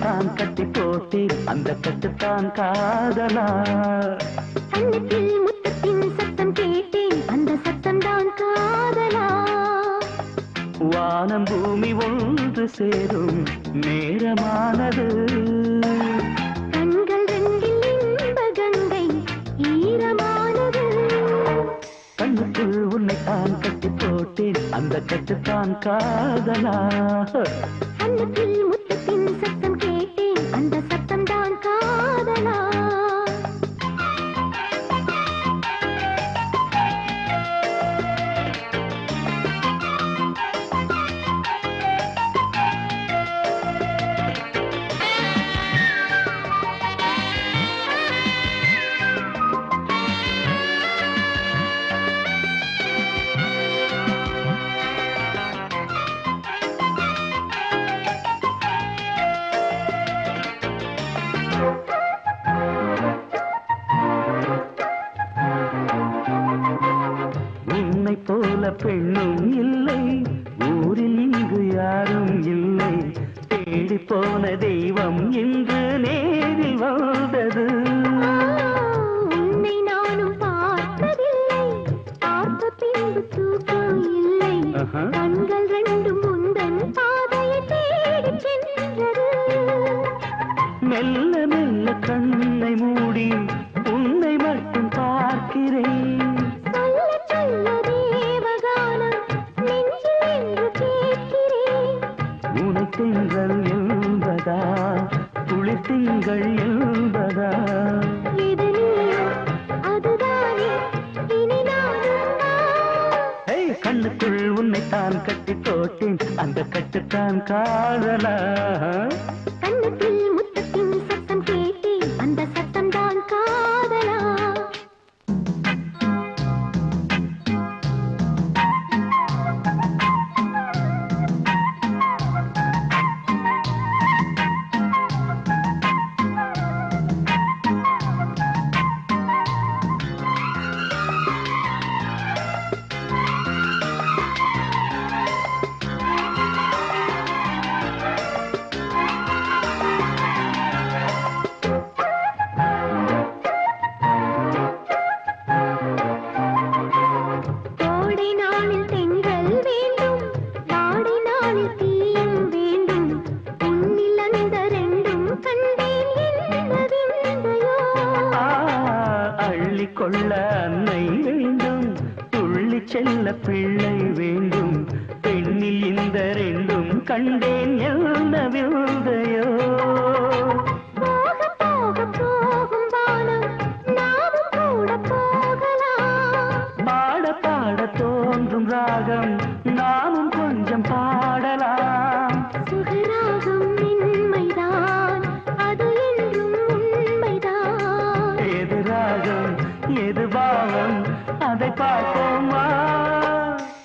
உன்னைத்தான் கட்டி போட்டேன் அந்த கட்டுத்தான் காதலா. கண்ணத்தில் முத்தத்தின் சத்தம் கேட்டேன் அந்த சத்தம் தான் காதலா. வானம் பூமி ஒன்று சேரும் நேரமானது. கண்கள் ரெண்டில் இன்ப கங்கை ஈரமானது. கண்ணுக்குள் உன்னைத்தான் கட்டி போட்டேன் அந்த கட்டுத்தான் காதலா. போல பெண்ணும் இல்லை. ஊரில் இங்கு யாரும் இல்லை. தேடி போன தெய்வம் இன்று நேரில் வந்தது. கண்கள் ரெண்டும் முந்தன் பாதையை தேடி சென்றது. மெல்ல உனை திங்கள் என்பதா? குளிர் திங்கள் என்பதா? கண்ணுக்குள் உன்னைத்தான் கட்டி போட்டேன் அந்த கட்டுத்தான் காதலா? கண்ணத்தில் கொள்ள அன்னை வேண்டும். துள்ளி செல்ல பிள்ளை வேண்டும். பெண்ணில் இந்த ரெண்டும் கண்டேன் என்ன விந்தையோ பாவம் அதை பார்ப்போமா?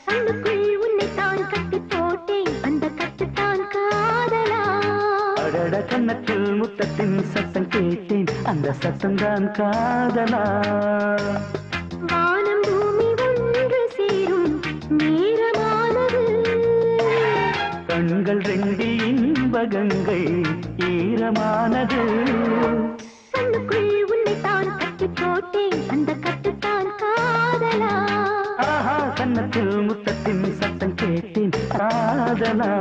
கண்ணுக்குள் உன்னைத்தான் கட்டி போட்டேன். அந்த கட்டுத்தான் காதலா? அடட கன்னத்தில் முத்தத்தின் சத்தம் கேட்டேன். அந்த சத்தம்தான் காதலா? வானம் பூமி ஒன்று சேரும். நேரமானது. கண்கள் ரெண்டில் இன்ப கங்கை ஈரமானது. ஆஹா கன்னத்தில் முத்தத்தின் சத்தம் கேட்டேன் காதலா